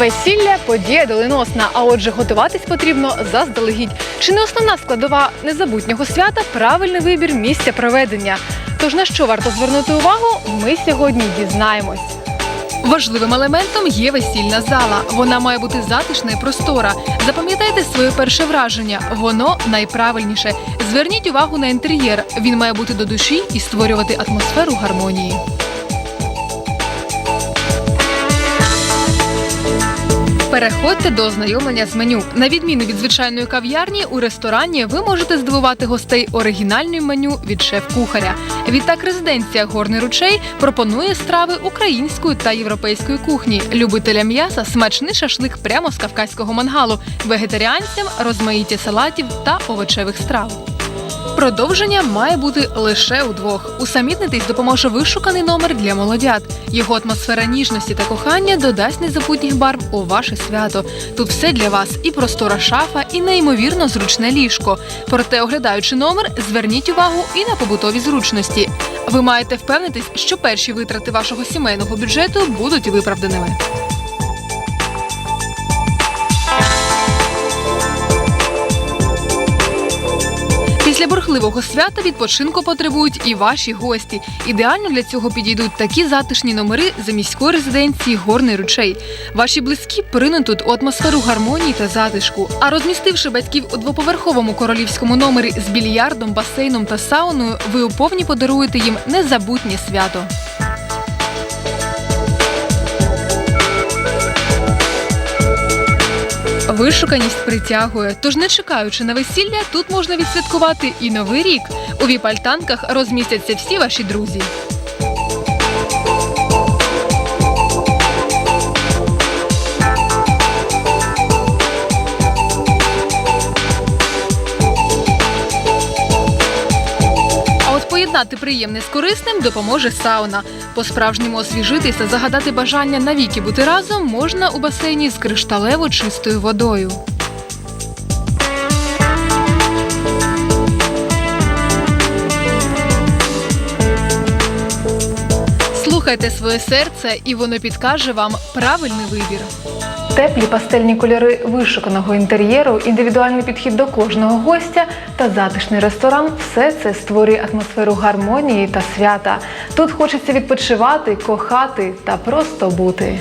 Весілля подія доленосна, а отже, готуватись потрібно заздалегідь. Чи не основна складова незабутнього свята правильний вибір місця проведення? Тож на що варто звернути увагу, ми сьогодні дізнаємось. Важливим елементом є весільна зала. Вона має бути затишна і простора. Запам'ятайте своє перше враження. Воно найправильніше. Зверніть увагу на інтер'єр. Він має бути до душі і створювати атмосферу гармонії. Переходьте до ознайомлення з меню. На відміну від звичайної кав'ярні, у ресторані ви можете здивувати гостей оригінальним меню від шеф-кухаря. Відтак резиденція Горний ручей пропонує страви української та європейської кухні. Любителям м'яса смачний шашлик прямо з кавказького мангалу, вегетаріанцям розмаїття салатів та овочевих страв. Продовження має бути лише удвох. Усамітнитись допоможе вишуканий номер для молодят. Його атмосфера ніжності та кохання додасть незабутніх барв у ваше свято. Тут все для вас і простора шафа, і неймовірно зручне ліжко. Проте, оглядаючи номер, зверніть увагу і на побутові зручності. Ви маєте впевнитись, що перші витрати вашого сімейного бюджету будуть виправданими. Після бурхливого свята відпочинку потребують і ваші гості. Ідеально для цього підійдуть такі затишні номери за міської резиденції Горний ручей. Ваші близькі принутуть у атмосферу гармонії та затишку. А розмістивши батьків у двоповерховому королівському номері з більярдом, басейном та сауною, ви уповні подаруєте їм незабутнє свято. Вишуканість притягує, тож не чекаючи на весілля, тут можна відсвяткувати і новий рік. У віп-альтанках розмістяться всі ваші друзі. Поєднати приємне з корисним допоможе сауна. По-справжньому освіжитися, загадати бажання навіки бути разом можна у басейні з кришталево чистою водою. Слухайте своє серце, і воно підкаже вам правильний вибір. Теплі пастельні кольори вишуканого інтер'єру, індивідуальний підхід до кожного гостя та затишний ресторан все це створює атмосферу гармонії та свята. Тут хочеться відпочивати, кохати та просто бути.